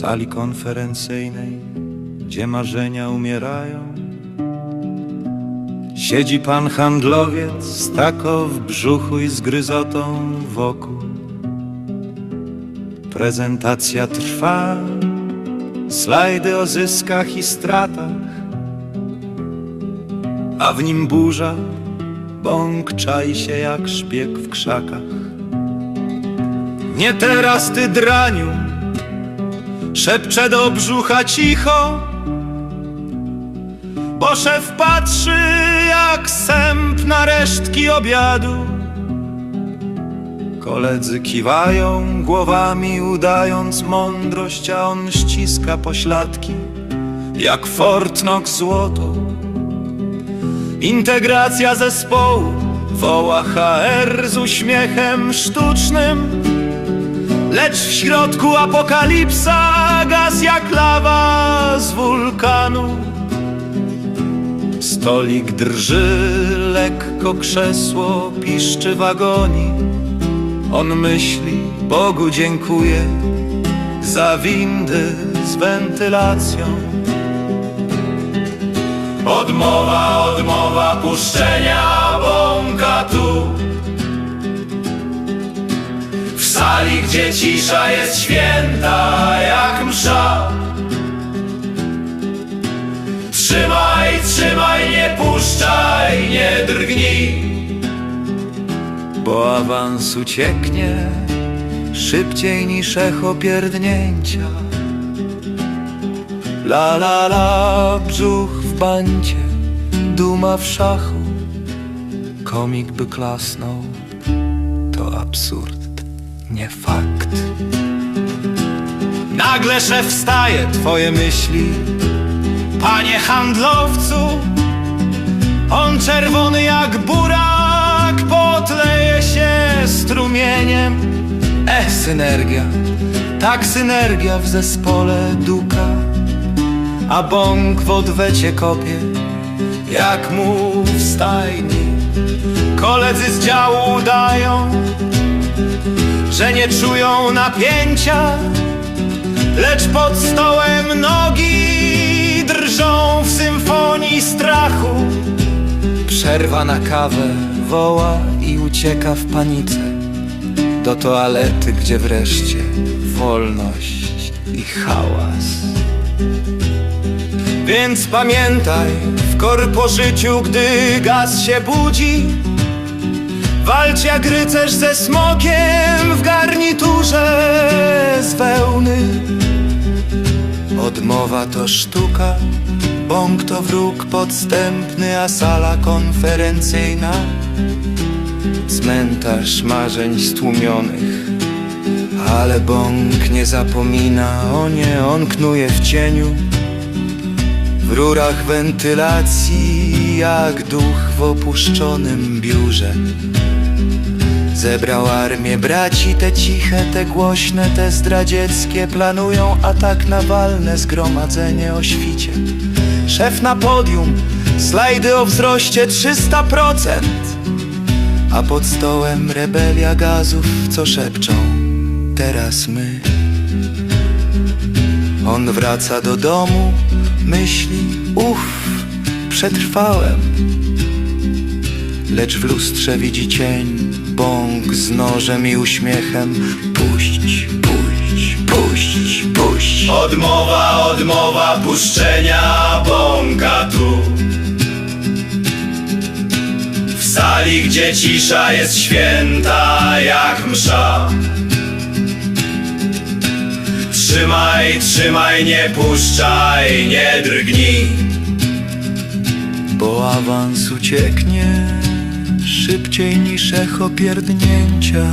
sali konferencyjnej, gdzie marzenia umierają. Siedzi pan handlowiec, tako w brzuchu i z gryzotą wokół. Prezentacja trwa, slajdy o zyskach i stratach, a w nim burza, bąk czai się jak szpieg w krzakach. Nie teraz ty draniu, szepcze do brzucha cicho, bo szef patrzy jak sęp na resztki obiadu. Koledzy kiwają głowami, udając mądrość, a on ściska pośladki, jak Fortnox złoto. Integracja zespołu woła HR z uśmiechem sztucznym, lecz w środku apokalipsa gaz jak lawa z wulkanu. Stolik drży, lekko krzesło piszczy wagoni. On myśli, Bogu dziękuję za windy z wentylacją. Odmowa, odmowa puszczenia bąka tu sali, gdzie cisza jest święta jak msza. Trzymaj, trzymaj, nie puszczaj, nie drgnij. Bo awans ucieknie szybciej niż echo pierdnięcia. La la la, brzuch w bancie, duma w szachu. Komik by klasnął, to absurd, nie fakt. Nagle szef wstaje, twoje myśli. Panie handlowcu On czerwony jak burak Potleje się strumieniem. E, synergia Tak synergia w zespole duka. A bąk w odwecie kopie Jak mu w stajni Koledzy z działu udają Że nie czują napięcia Lecz pod stołem nogi drżą w symfonii strachu. Przerwa na kawę woła i ucieka w panice do toalety, gdzie wreszcie wolność i hałas. Więc pamiętaj, w korpożyciu, gdy gaz się budzi, walcz jak rycerz ze smokiem w garniturze z wełny. Odmowa to sztuka, bąk to wróg podstępny, a sala konferencyjna cmentarz marzeń stłumionych. Ale bąk nie zapomina, o nie, on knuje w cieniu, w rurach wentylacji, jak duch w opuszczonym biurze. Zebrał armię braci, te ciche, te głośne, te zdradzieckie Planują atak na walne zgromadzenie o świcie. Szef na podium, slajdy o wzroście 300% A pod stołem rebelia gazów, co szepczą Teraz my On wraca do domu, myśli, uff, przetrwałem Lecz w lustrze widzi cień, bąk z nożem i uśmiechem. Puść, puść, puść, puść. Odmowa, odmowa puszczenia bąka tu. W sali, gdzie cisza jest święta jak msza. Trzymaj, trzymaj, nie puszczaj, nie drgnij. Bo awans ucieknie szybciej niż echo pierdnięcia